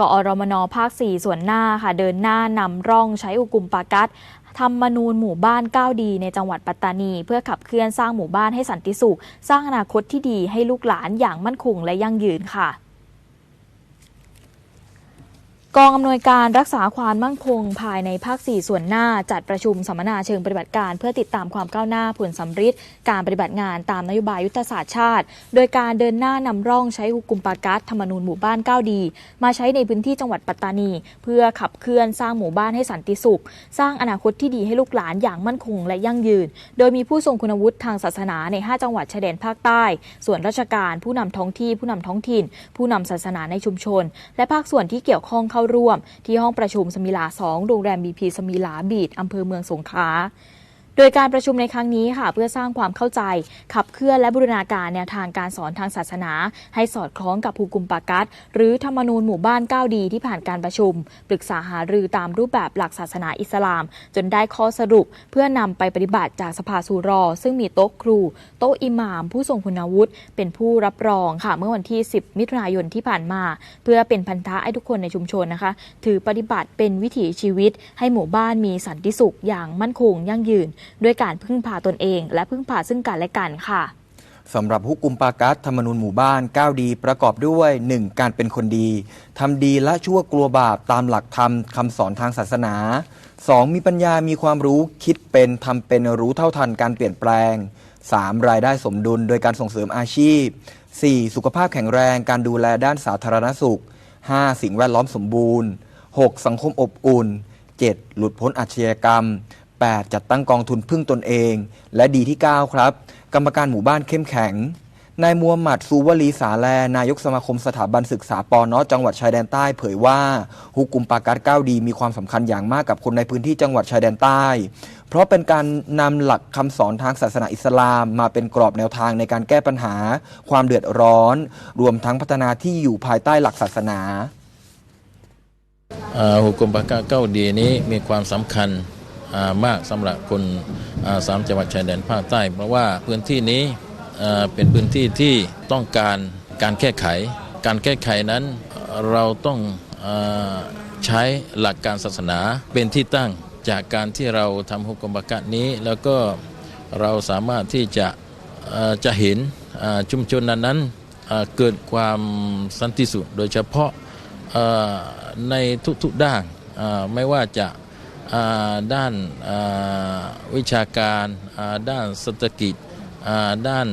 กอรมนภาค 4 ส่วนหน้าค่ะ เดินหน้านำร่องใช้อุกุมปากัดทำมนูญหมู่บ้านก้าวดีในจังหวัดปัตตานี เพื่อขับเคลื่อนสร้างหมู่บ้านให้สันติสุข สร้างอนาคตที่ดีให้ลูกหลานอย่างมั่นคงและยั่งยืนค่ะ กองอำนวยการรักษาความมั่นคงภายในภาค 4 ส่วนหน้า จัดประชุมสัมมนาเชิงปฏิบัติการ เพื่อติดตามความก้าวหน้าผลสำฤทธิ์การปฏิบัติงานตามนโยบายยุทธศาสตร์ชาติ โดยการเดินหน้านำร่องใช้ฮุกุมปากัสธรรมนูญหมู่บ้าน9ดี มาใช้ในพื้นที่จังหวัดปัตตานี เพื่อขับเคลื่อนสร้างหมู่บ้านให้สันติสุข สร้างอนาคตที่ดีให้ลูกหลานอย่างมั่นคงและยั่งยืน โดยมีผู้ทรงคุณวุฒิทางศาสนาใน 5 จังหวัดชายแดนภาคใต้ ส่วนราชการผู้นำท้องที่ผู้นำท้องถิ่น ผู้นำศาสนาในชุมชน และภาคส่วนที่เกี่ยวข้องเข้าร่วม ที่ห้องประชุมสมิลา 2 โรงแรมบีพีสมิลาบีดอำเภอเมืองสงขลา โดยการประชุมในครั้งนี้ค่ะ เพื่อสร้างความเข้าใจ ขับเคลื่อนและบูรณาการแนวทางการสอนทางศาสนา ให้สอดคล้องกับภูกุมปากัสหรือธรรมนูญหมู่บ้าน 9 ดีที่ผ่านการประชุม ปรึกษาหารือตามรูปแบบหลักศาสนาอิสลาม จนได้ข้อสรุป เพื่อนำไปปฏิบัติจากสภาสูรอ ซึ่งมีโต๊ะครู โต๊ะอิหม่าม ผู้ทรงคุณวุฒิเป็นผู้รับรองค่ะ เมื่อวันที่ 10 มิถุนายนที่ผ่านมา เพื่อเป็นพันธะให้ทุกคนในชุมชนนะคะ ถือปฏิบัติเป็นวิถีชีวิต ให้หมู่บ้านมีสันติสุขอย่างมั่นคงยั่งยืนด้วยการพึ่งพาตนเอง และพึ่งพาซึ่งกันและกันค่ะสำหรับฮุกกุมปากัสธรรมนูญหมู่บ้าน 9 ดีประกอบด้วย 1. การเป็นคนดีทำดีและชั่วกลัวบาปตามหลักธรรมคำสอนทางศาสนา 2. มีปัญญามีความรู้คิดเป็นทำเป็นรู้เท่าทันการเปลี่ยนแปลง 3. รายได้สมดุลโดยการส่งเสริมอาชีพ 4. สุขภาพแข็งแรงการดูแลด้านสาธารณสุข 5. สิ่งแวดล้อมสมบูรณ์ 6. สังคมอบอุ่น 7. หลุดพ้นอาชญากรรม 8. จัดตั้งกองทุนพึ่งตนเอง และดีที่ 9 ครับ กรรมการหมู่บ้านเข้มแข็ง นายมัวหมัดซูวลีสาแล นายกสมาคมสถาบันศึกษาปอนอจังหวัดชายแดนใต้เผยว่าฮุกกุมปากัส9ดีมีความสำคัญอย่างมากกับคนในพื้นที่จังหวัดชายแดนใต้ เพราะเป็นการนำหลักคำสอนทางศาสนาอิสลาม มาเป็นกรอบแนวทางในการแก้ปัญหา ความเดือดร้อน รวมทั้งพัฒนาที่อยู่ภายใต้หลักศาสนา หุกกลมปากกาเก้าดีนี้มีความสำคัญ มากสำหรับคนสามจังหวัดชายแดนภาคใต้ เพราะว่าพื้นที่นี้เป็นพื้นที่ที่ต้องการการแก้ไข การแก้ไขนั้นเราต้องอใช้หลักการศาสนาเป็นที่ตั้งจากการที่เราทำหุกกลมปากกานี้ แล้วก็เราสามารถที่จะจะเห็นชุมชนนั้นนั้นเกิดความสันติสุขโดยเฉพาะในทุกๆด้านไม่ว่าจะ ด้านวิชาการด้านเศรษฐกิจด้าน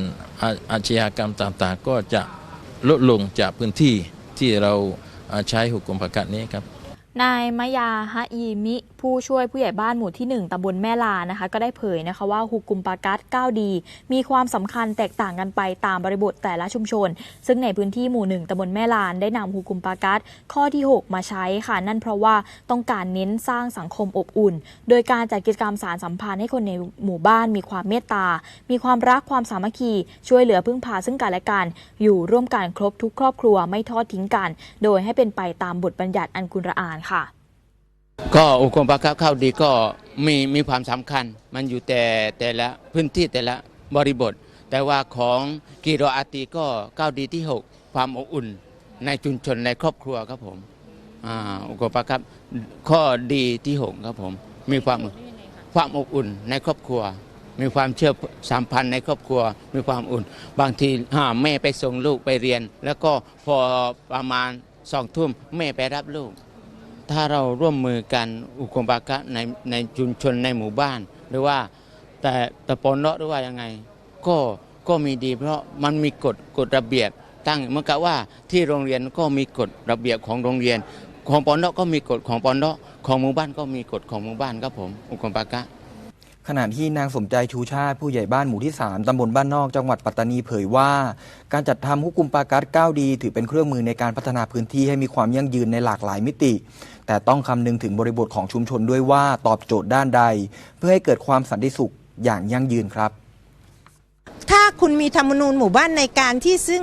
อาชญากรรมต่างๆ ก็จะลดลงจากพื้นที่ที่เราอ่าใช้หุกกลมประกาศนี้ครับ นายมะยาฮะอีมิ ผู้ช่วยผู้ใหญ่บ้านหมู่ที่ 1ตำบลแม่ลานะคะ ก็ได้เผยนะคะว่าฮุกุมปากัส9ดี มีความสำคัญแตกต่างกันไปตามบริบทแต่ละชุมชน ซึ่งในพื้นที่หมู่หนึ่งตำบลแม่ลานได้นำฮุกกุมปากัสข้อที่ 6 มาใช้ค่ะ นั่นเพราะว่าต้องการเน้นสร้างสังคมอบอุ่น โดยการจัดกิจกรรมสารสัมพันธ์ให้คนในหมู่บ้านมีความเมตตา มีความรักความสามัคคี ช่วยเหลือพึ่งพาซึ่งกันและกัน อยู่ร่วมกันครบทุกครอบครัวไม่ทอดทิ้งกัน โดยให้เป็นไปตามบทบัญญัติอันกุรอานค่ะ ก็อุกรมปาข้าวดีก็มีมีความสำคัญ มันอยู่แต่แต่ละพื้นที่แต่ละบริบท แต่ว่าของกีโรอาตีก็ก้าวดีที่ 6 ความอบอุ่น ในชุมชนในครอบครัวครับผมอ่าอุกรมปาครับข้อดีที่ 6 ครับผม มีความความอบอุ่นในครอบครัว มีความเชื่อสัมพันธ์ในครอบครัว มีความอุ่น บางทีแม่ไปส่งลูกไปเรียน แล้วก็พอประมาณสองทุ่มแม่ไปรับลูก ถ้าเราร่วมมือกันอุกมปากะในในชุมชนในหมู่บ้าน หรือว่าแต่ตะปนเนาะหรือว่ายังไง ก็ก็มีดี เพราะมันมีกฎกฎระเบียบตั้งเหมื่อนกับว่าที่โรงเรียนก็มีกฎระเบียบของโรงเรียน ของปอนเนาะก็มีกฎของปอนเนาะของหมู่บ้านก็มีกฎของหมู่บ้านครับผมอุกมปากะขณะที่นางสมใจชูชาติผู้ใหญ่บ้านหมู่ที่ 3 ตำบลบ้านนอกจังหวัดปัตตานีเผยว่า การจัดทำฮุกุมปากัส9ดี ถือเป็นเครื่องมือในการพัฒนาพื้นที่ให้มีความยั่งยืนในหลากหลายมิติ แต่ต้องคำนึงถึงบริบทของชุมชนด้วยว่าตอบโจทย์ด้านใด เพื่อให้เกิดความสันติสุขอย่างยั่งยืนครับ ถ้า คุณมีธรรมนูญหมู่บ้านในการที่ซึ่ง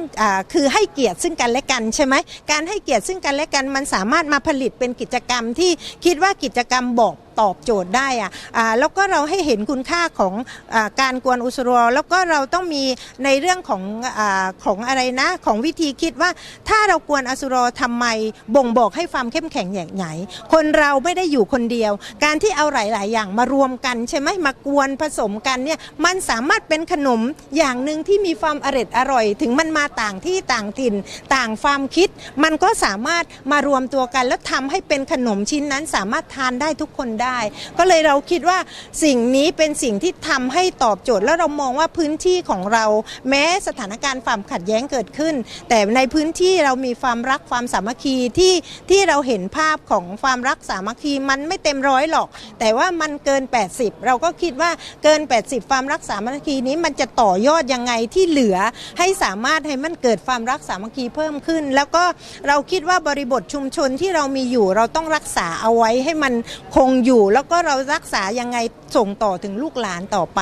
คือให้เกียรติซึ่งกันและกันใช่ไหมการให้เกียรติซึ่งกันและกันมันสามารถมาผลิตเป็นกิจกรรมที่คิดว่ากิจกรรมบอกตอบโจทย์ได้อะอ่าแล้วก็เราให้เห็นคุณค่าของอการกวนอุสรอแล้วก็เราต้องมีในเรื่องของอของอะไรนะของวิธีคิดว่าถ้าเรากวนอสุรอทำไมบ่งบอกให้ความเข้มแข็งอย่างไหนคนเราไม่ได้อยู่คนเดียว การที่เอาหลาย ๆ อย่างมารวมกันใช่ไหมมากวนผสมกันเนี่ยมันสามารถเป็นขนมอย่างหนึ่งที่มีความอร่อยอร่อย ถึงมันมาต่างที่ต่างถิ่น ต่างความคิด มันก็สามารถมารวมตัวกัน แล้วทำให้เป็นขนมชิ้นนั้นสามารถทานได้ทุกคนได้ ก็เลยเราคิดว่าสิ่งนี้เป็นสิ่งที่ทำให้ตอบโจทย์ แล้วเรามองว่าพื้นที่ของเรา แม้สถานการณ์ความขัดแย้งเกิดขึ้น แต่ในพื้นที่เรามีความรักความสามัคคีที่ที่เราเห็นภาพของความรักสามัคคีมันไม่เต็มร้อยหรอก แต่ว่ามันเกิน 80 เราก็คิดว่าเกิน 80 ความรักสามัคคีนี้มันจะต่อยอดยังไงที่เหลือให้สามารถให้มันเกิดความรักสามัคคีเพิ่มขึ้น แล้วก็เราคิดว่าบริบทชุมชนที่เรามีอยู่ เราต้องรักษาเอาไว้ให้มันคงอยู่ แล้วก็เรารักษายังไงส่งต่อถึงลูกหลานต่อไป